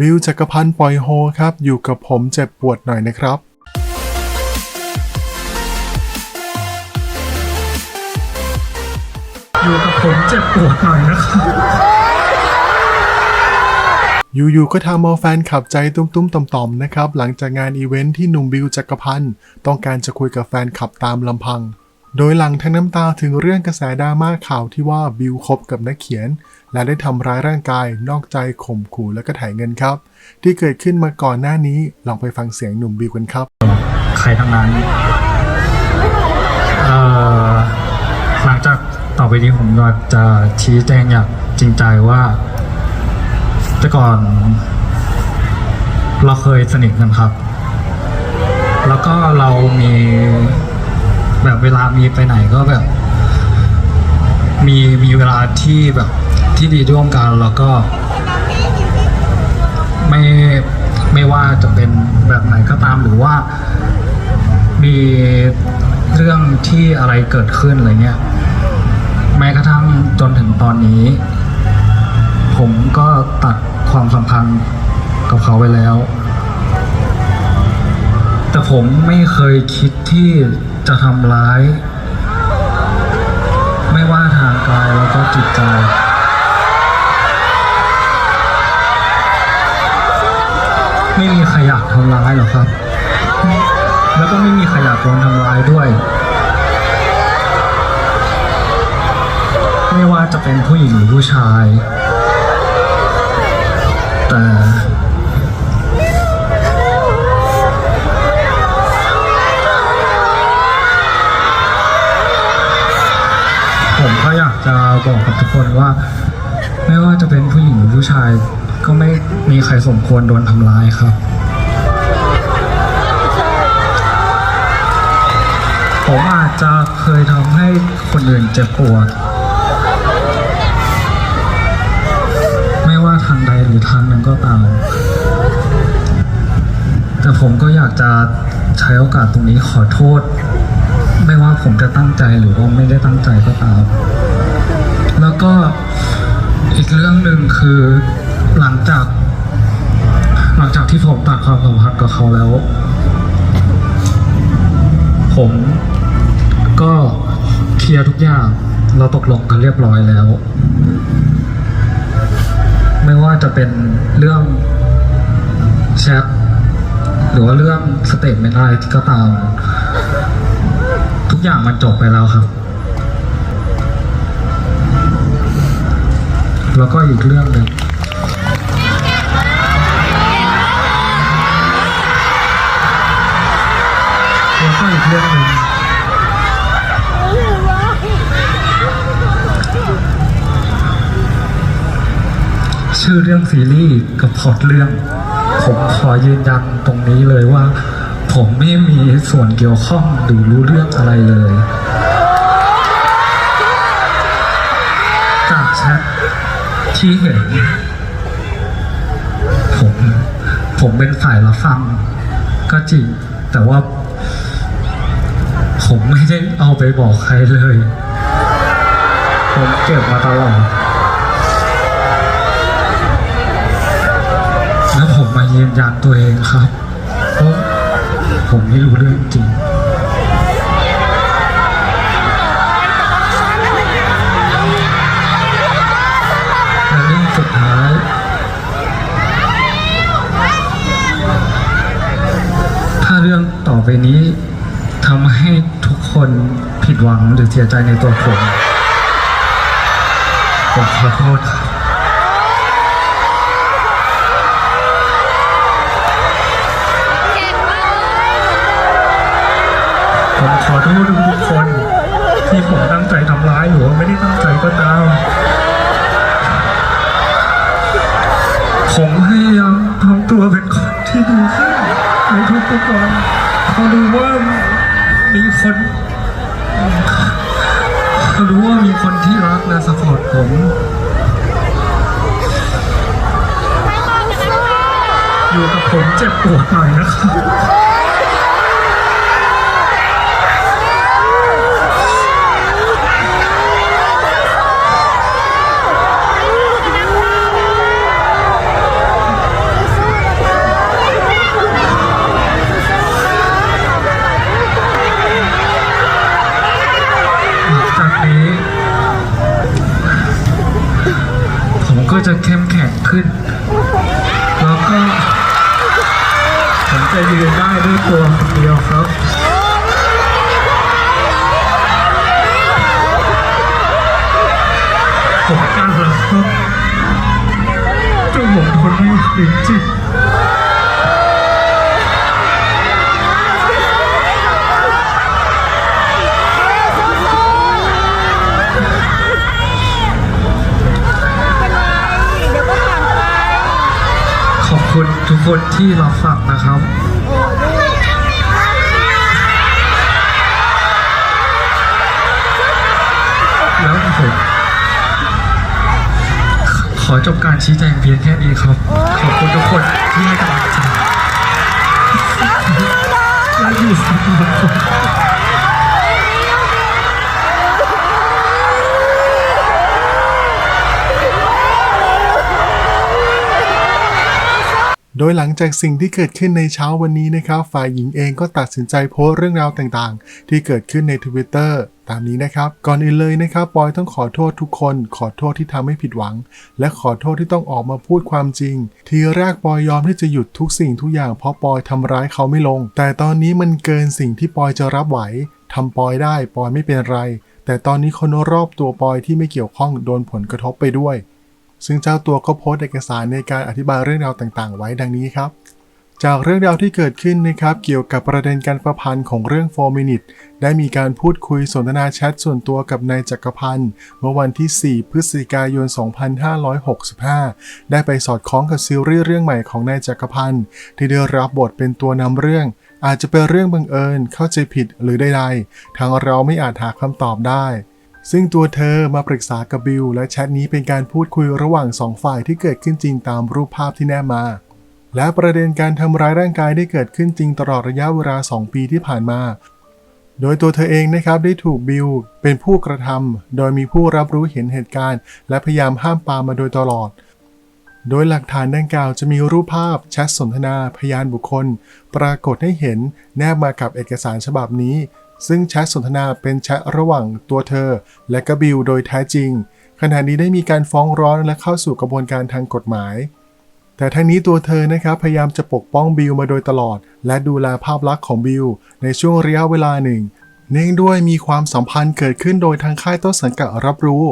บิวจักรพันธ์ปล่อยโฮครับ อยู่กับผมเจ็บปวดหน่อยนะครับ อยู่กับผมเจ็บปวดหน่อยนะครับ อยู่ๆก็ทำเอาแฟนขับใจตุ้มๆต่อมๆนะครับ หลังจากงานอีเวนท์ที่หนุ่มบิวจักรพันธ์ต้องการจะคุยกับแฟนขับตามลำพัง โดยหลังทั้งน้ำตาถึงเรื่องกระแสดราม่าข่าวที่ว่าบิวคบกับนักเขียน และได้ทำร้ายร่างกายนอกใจข่มขู่และก็ถ่ายเงินครับ ที่เกิดขึ้นมาก่อนหน้านี้ลองไปฟังเสียงหนุ่มบิวกันครับ ใครทั้งนั้นหลังจากต่อไปนี้ผมก็จะชี้แจงอย่างจริงใจว่า แต่ก่อน เราเคยสนิทกันครับ แล้วก็เรามี แบบเวลามีไปไหนก็แบบ มีมีเวลาที่แบบที่ดีร่วมกันแล้วก็ ไม่ไม่ว่าจะเป็นแบบไหนก็ตามหรือว่า มีเรื่องที่อะไรเกิดขึ้นอะไรเงี้ยแม้กระทั่งจนถึงตอนนี้ ผมก็ตัดความสัมพันธ์กับเขาไปแล้ว แต่ผมไม่เคยคิดที่ จะทำร้าย ไม่ว่าทางกายแล้วก็จิตใจ ไม่มีใครอยากทำร้ายหรอกครับ แล้วก็ไม่มีใครอยากโดนทำร้ายด้วย ไม่ว่าจะเป็นผู้หญิงหรือผู้ชาย แต่ บอกกับทุกคนว่า ไม่ว่าจะเป็นผู้หญิงหรือผู้ชาย ก็ไม่มีใครสมควรโดนทำร้ายครับ ผมอาจจะเคยทำให้คนอื่นเจ็บปวด ไม่ว่าทางใดหรือทางหนึ่งก็ตาม แต่ผมก็อยากจะใช้โอกาสตรงนี้ขอโทษ ไม่ว่าผมจะตั้งใจหรือว่าไม่ได้ตั้งใจก็ตาม แล้วก็อีกเรื่องหนึ่งคือหลังจาก หลังจากที่ผมตัดความสัมพันธ์กับเขาแล้ว ผมก็เคลียร์ทุกอย่างเราตกลงกันเรียบร้อยแล้ว ไม่ว่าจะเป็นเรื่องแชทหรือว่าเรื่องสเตทเมนต์อะไรก็ตาม ทุกอย่างมันจบไปแล้วครับ แล้วก็อีกเรื่องหนึ่งแล้วก็อีกเรื่องหนึ่งชื่อเรื่องซีรีส์กับพอตเรื่อง ผมขอยืนยันตรงนี้เลยว่า ผมไม่มีส่วนเกี่ยวข้องหรือรู้เรื่องอะไรเลยจากแชท ที่เห็นผมผมเป็นฝ่ายรับฟัง ก็จริง แต่ว่า ผมไม่ได้เอาไปบอกใครเลย ผมเก็บมาตลอดแล้วผมมายืนยันตัวเองครับ เพราะผมไม่รู้เรื่องจริง ไปนี้ทำให้ทุกคนผิดหวังหรือเสียใจในตัวผม ผมขอโทษครับผมขอโทษทุกคน ที่ผมตั้งใจทำร้ายหรือว่าไม่ได้ตั้งใจก็ตาม พอรู้ว่ามีคนพอรู้ว่ามีคนที่รักและสปอร์ตผมอยู่กับผมเจ็บปวดหน่อยนะครับ ขึ้น แล้วก็ผมจะยืนได้ด้วยตัวเดียวครับผมกล้าแล้วครับจนผมทนไม่ไหวจริง คุณทุกคนที่รับฟังนะครับ แล้วผมขอจบการชี้แจงเพียงแค่นี้ครับ ขอบคุณทุกคนที่ให้กำลังใจและอยู่สำหรับผม โดยหลังจากสิ่งที่เกิดขึ้นในเช้าวันนี้นะครับ ฝ่ายหญิงเองก็ตัดสินใจโพสต์เรื่องราวต่างๆ ที่เกิดขึ้นใน Twitter ตามนี้นะครับ ก่อนอื่นเลยนะครับปอยต้องขอโทษทุกคน ขอโทษที่ทำให้ผิดหวัง และขอโทษที่ต้องออกมาพูดความจริง ทีแรกปอยยอมที่จะหยุดทุกสิ่งทุกอย่างเพราะปอยทำร้ายเขาไม่ลง แต่ตอนนี้มันเกินสิ่งที่ปอยจะรับไหวทำปอยได้ปอยไม่เป็นไร แต่ตอนนี้คนรอบตัวปอยที่ไม่เกี่ยวข้องโดนผลกระทบไปด้วย ซึ่งเจ้าตัวก็โพสต์เอกสารในการอธิบายเรื่องราวต่างๆ ไว้ดังนี้ครับ จากเรื่องราวที่เกิดขึ้นนะครับเกี่ยวกับประเด็นการประพันธ์ของเรื่อง4 Minute ได้มีการพูดคุยสนทนาแชทส่วนตัวกับนายจักรพันธ์เมื่อวันที่ 4 พฤศจิกายน 2565 ได้ไปสอดคล้องกับซีรีส์เรื่องใหม่ของนายจักรพันธ์ที่ได้รับบทเป็นตัวนำเรื่องอาจจะเป็นเรื่องบังเอิญ เข้าใจผิดหรือใดๆ ทางเราไม่อาจหาคำตอบได้ ซึ่งตัวเธอมาปรึกษากับบิลและแชทนี้เป็นการพูดคุยระหว่างสองฝ่ายที่เกิดขึ้นจริงตามรูปภาพที่แนบมา และประเด็นการทำร้ายร่างกายได้เกิดขึ้นจริงตลอดระยะเวลา 2 ปีที่ผ่านมา โดยตัวเธอเองนะครับได้ถูกบิลเป็นผู้กระทำโดยมีผู้รับรู้เห็นเหตุการณ์ และพยายามห้ามปามมาโดยตลอด โดยหลักฐานดังกล่าวจะมีรูปภาพแชทสนทนา พยานบุคคล ปรากฏให้เห็นแนบมากับเอกสารฉบับนี้ ซึ่งแชทสนทนาเป็นแชทระหว่างตัวเธอ และกบิลโดยแท้จริง ขณะนี้ได้มีการฟ้องร้องและเข้าสู่กระบวนการทางกฎหมาย แต่ทั้งนี้ตัวเธอนะครับพยายามจะปกป้องบิลมาโดยตลอด และดูแลภาพลักษณ์ของบิลในช่วงระยะเวลาหนึ่ง เนื่องด้วยมีความสัมพันธ์เกิดขึ้นโดยทางค่ายต้นสังกัดรับรู้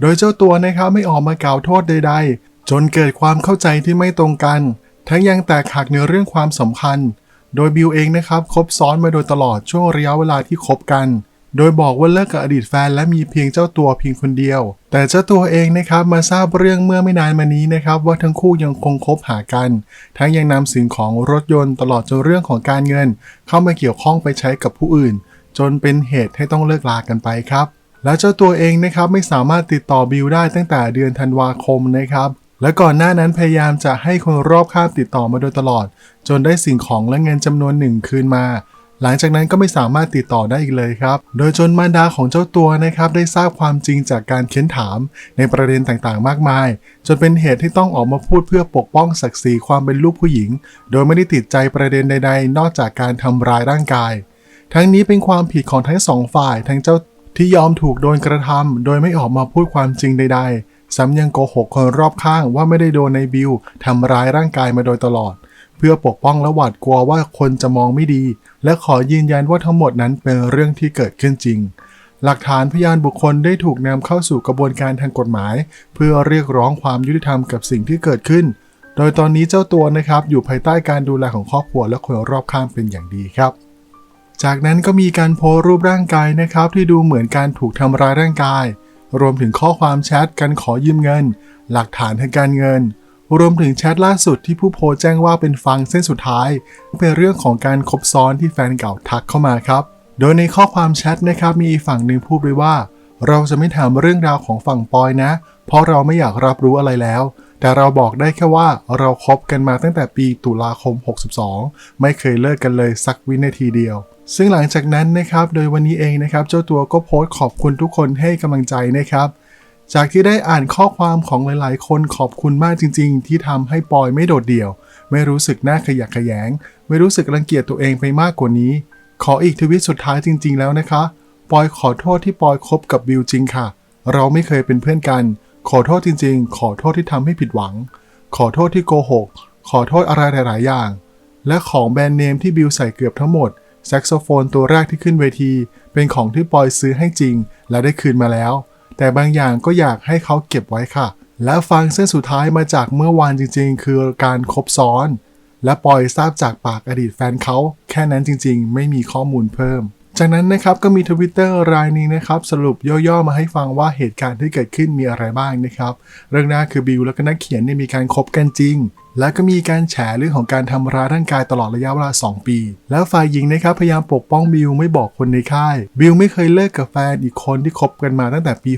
โดยเจ้าตัวนะครับไม่ออกมากล่าวโทษใด ๆ จนเกิดความเข้าใจที่ไม่ตรงกัน ทั้งยังแตกหักในเรื่องความสัมพันธ์ โดยบิลเองนะครับคบซ้อนมาโดยตลอดช่วงระยะเวลาที่คบกัน โดยบอกว่าเลิกกับอดีตแฟนและมีเพียงเจ้าตัวเพียงคนเดียว แต่เจ้าตัวเองนะครับมาทราบเรื่องเมื่อไม่นานมานี้นะครับว่าทั้งคู่ยังคงคบหากัน ทั้งยังนำสิ่งของรถยนต์ตลอดจนเรื่องของการเงิน เข้ามาเกี่ยวข้องไปใช้กับผู้อื่น จนเป็นเหตุให้ต้องเลิกลากันไปครับและเจ้าตัวเองนะครับไม่สามารถติดต่อบิลได้ตั้งแต่เดือนธันวาคมนะครับ และก่อนหน้านั้นพยายามจะให้คนรอบข้างติดต่อมาโดยตลอด จนได้สิ่งของและเงินจำนวนหนึ่งคืนมา หลังจากนั้นก็ไม่สามารถติดต่อได้อีกเลยครับ โดยจนมารดาของเจ้าตัวนะครับได้ทราบความจริงจากการเค้นถาม ในประเด็นต่างๆ มากมาย จนเป็นเหตุที่ต้องออกมาพูดเพื่อปกป้องศักดิ์ศรีความเป็นลูกผู้หญิง โดยไม่ได้ติดใจประเด็นใด ๆ นอกจากการทำร้ายร่างกาย ทั้งนี้เป็นความผิดของทั้งสองฝ่ายทั้งเจ้าที่ยอมถูกโดนกระทำโดยไม่ออกมาพูดความจริงใดๆ ซ้ำยังโกหกคนรอบข้างว่าไม่ได้โดนในบิลทำร้ายร่างกายมาโดยตลอด เพื่อปกป้องและหวาดกลัวว่าคนจะมองไม่ดี และขอยืนยันว่าทั้งหมดนั้นเป็นเรื่องที่เกิดขึ้นจริง หลักฐานพยานบุคคลได้ถูกนำเข้าสู่กระบวนการทางกฎหมาย เพื่อเรียกร้องความยุติธรรมกับสิ่งที่เกิดขึ้น โดยตอนนี้เจ้าตัวนะครับอยู่ภายใต้การดูแลของครอบครัวและคนรอบข้างเป็นอย่างดีครับจากนั้นก็มีการโพสรูปร่างกายนะครับที่ดูเหมือนการถูกทำร้ายร่างกาย รวมถึงข้อความแชทการขอยืมเงิน หลักฐานทางการเงิน รวมถึงแชทล่าสุดที่ผู้โพสแจ้งว่าเป็นฟังเส้นสุดท้าย เป็นเรื่องของการคบซ้อนที่แฟนเก่าทักเข้ามาครับ โดยในข้อความแชทนะครับมีอีกฝั่งหนึ่งพูดไว้ว่า เราจะไม่ถามเรื่องราวของฝั่งปอยนะ เพราะเราไม่อยากรับรู้อะไรแล้วแต่เราบอกได้แค่ว่าเราคบกันมาตั้งแต่ปีตุลาคม 62 ไม่เคยเลิกกันเลยสักวินาทีเดียว ซึ่งหลังจากนั้นนะครับ โดยวันนี้เองนะครับ เจ้าตัวก็โพสต์ขอบคุณทุกคนให้กำลังใจนะครับ จากที่ได้อ่านข้อความของหลาย ๆ คนขอบคุณมากจริง ๆ ที่ทำให้ปอยไม่โดดเดี่ยว ไม่รู้สึกหน่าขยะแขยง ไม่รู้สึกรังเกียจตัวเองไปมากกว่านี้ ขออีกทวิตสุดท้ายจริง ๆ แล้วนะคะ ปอยขอโทษที่ปอยคบกับบิวจริงค่ะ เราไม่เคยเป็นเพื่อนกัน ขอโทษจริง ๆ ขอโทษที่ทำให้ผิดหวัง ขอโทษที่โกหก ขอโทษอะไรหลาย ๆ อย่าง และของแบรนด์เนมที่บิลใส่เกือบทั้งหมด แซกโซโฟนตัวแรกที่ขึ้นเวที เป็นของที่ปอยซื้อให้จริง และได้คืนมาแล้ว แต่บางอย่างก็อยากให้เขาเก็บไว้ค่ะ และฟังเส้นสุดท้ายมาจากเมื่อวานจริง ๆ คือการครบซ้อน และปอยทราบจากปากอดีตแฟนเขา แค่นั้นจริง ๆ ไม่มีข้อมูลเพิ่ม จากนั้นนะครับก็มีทวิตเตอร์รายนี้นะครับสรุปย่อๆมาให้ฟังว่าเหตุการณ์ที่เกิดขึ้นมีอะไรบ้างนะครับ เรื่องแรกคือบิลและก็นักเขียนเนี่ยมีการคบกันจริง และก็มีการแฉเรื่องของการทำร้ายร่างกายตลอดระยะเวลา 2 ปี แล้วฝ่ายหญิงนะครับพยายามปกป้องบิลไม่บอกคนในค่าย บิลไม่เคยเลิกกับแฟนอีกคนที่คบกันมาตั้งแต่ปี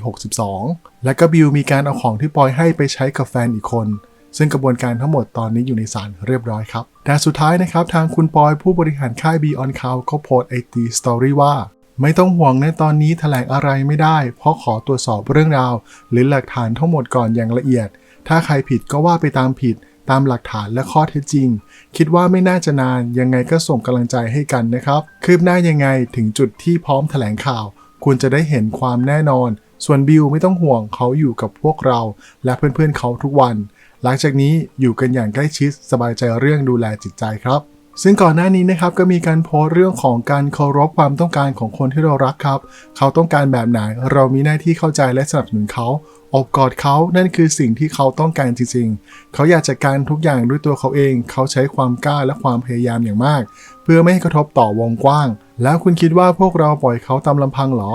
62 และก็บิลมีการเอาของที่ปอยให้ไปใช้กับแฟนอีกคนซึ่งกระบวนการทั้งหมดตอนนี้อยู่ในศาลเรียบร้อยครับ แต่สุดท้ายนะครับ ทางคุณปอยผู้บริหารค่าย Beyond Cloud เขาโพสไอตีสตอรี่ว่า ไม่ต้องห่วงในตอนนี้แถลงอะไรไม่ได้ เพราะขอตรวจสอบเรื่องราว หรือหลักฐานทั้งหมดก่อนอย่างละเอียด ถ้าใครผิดก็ว่าไปตามผิด ตามหลักฐานและข้อเท็จจริง คิดว่าไม่น่าจะนานยังไงก็ส่งกำลังใจให้กันนะครับ คืบหน้ายังไงถึงจุดที่พร้อมแถลงข่าว คุณจะได้เห็นความแน่นอน ส่วนบิลไม่ต้องห่วงเขาอยู่กับพวกเรา และเพื่อนๆเขาทุกวัน หลังจากนี้อยู่กันอย่างใกล้ชิดสบายใจเรื่องดูแลจิตใจครับ ซึ่งก่อนหน้านี้นะครับก็มีการโพสต์เรื่องของการเคารพความต้องการของคนที่เรารักครับ เขาต้องการแบบไหนเรามีหน้าที่เข้าใจและสนับสนุนเขาอบกอดเขานั่นคือสิ่งที่เขาต้องการจริงๆ เขาอยากจัดการทุกอย่างด้วยตัวเขาเอง เขาใช้ความกล้าและความพยายามอย่างมาก เพื่อไม่ให้กระทบต่อวงกว้าง แล้วคุณคิดว่าพวกเราปล่อยเขาตามลำพังหรอ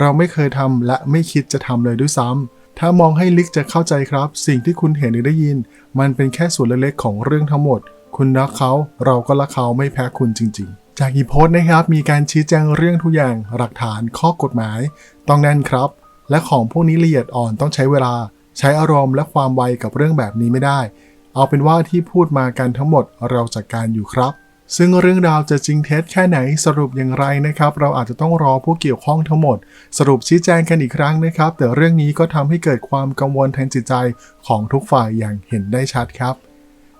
เราไม่เคยทำและไม่คิดจะทำเลยด้วยซ้ำถ้ามองให้ลึกจะเข้าใจครับ สิ่งที่คุณเห็นหรือได้ยิน มันเป็นแค่ส่วนเล็กๆของเรื่องทั้งหมด คุณรักเขาเราก็รักเขาไม่แพ้คุณจริง ๆ จากอีโพสต์นะครับมีการชี้แจงเรื่องทุกอย่างหลักฐานข้อกฎหมาย ต้องแน่นครับ และของพวกนี้ละเอียดอ่อนต้องใช้เวลา ใช้อารมณ์และความไวกับเรื่องแบบนี้ไม่ได้ เอาเป็นว่าที่พูดมากันทั้งหมดเราจัดการอยู่ครับซึ่งเรื่องราวจะจริงเท็จแค่ไหนสรุปอย่างไรนะครับ เราอาจจะต้องรอผู้เกี่ยวข้องทั้งหมด สรุปชี้แจงกันอีกครั้งนะครับ แต่เรื่องนี้ก็ทำให้เกิดความกังวลทางจิตใจของทุกฝ่ายอย่างเห็นได้ชัดครับ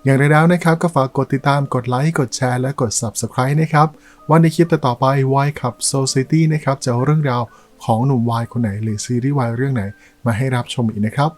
อย่างไรแล้วนะครับก็ฝากกดติดตามกดไลค์กดแชร์และกด Subscribe นะครับวันในคลิปต่อไป Y ขับ Society นะครับจะเอาเรื่องราวของหนุ่มวายคนไหนหรือซีรีส์วายเรื่องไหนมาให้รับชมอีกนะครับ